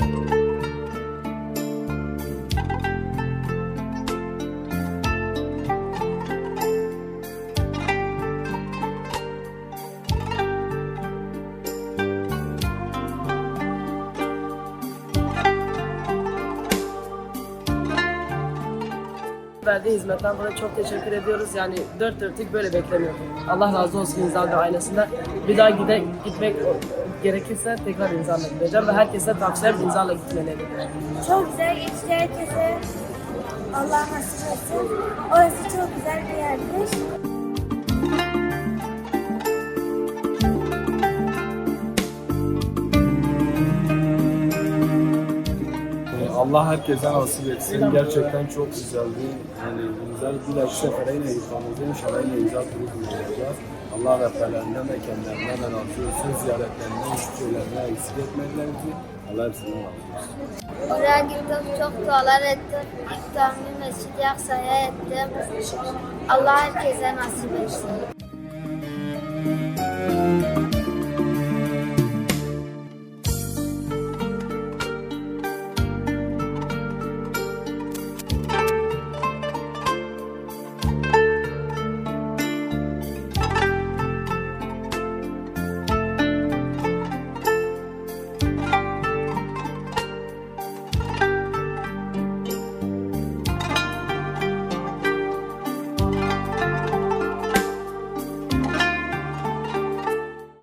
you verdiği hizmetten dolayı çok teşekkür ediyoruz. Yani dört dörtlük böyle beklemiyordum. Allah razı olsun İnzal ve ailesinden. Bir daha gide, gitmek gerekirse tekrar İnzal'la gideceğim ve herkese tavsiyem İnzal'la gitmelerini. Çok güzel geçti herkese. Allah nasip etsin. Orası çok güzel bir Allah herkese nasip etsin. Gerçekten çok güzeldi. Yani güzel bir dahaki sefere yine yurtlarımızda inşallah yine güzel turizm yapacağız. Allah rehberlerinden ve kendilerinden de razı olsun. Ziyaretlerinden, şeylerine eksik etmediler ki. Allah hepsinden razı olsun. Oraya gittim, çok dualar ettim. İftarını Mescid-i Aksa'ya ettim. Allah herkese nasip etsin.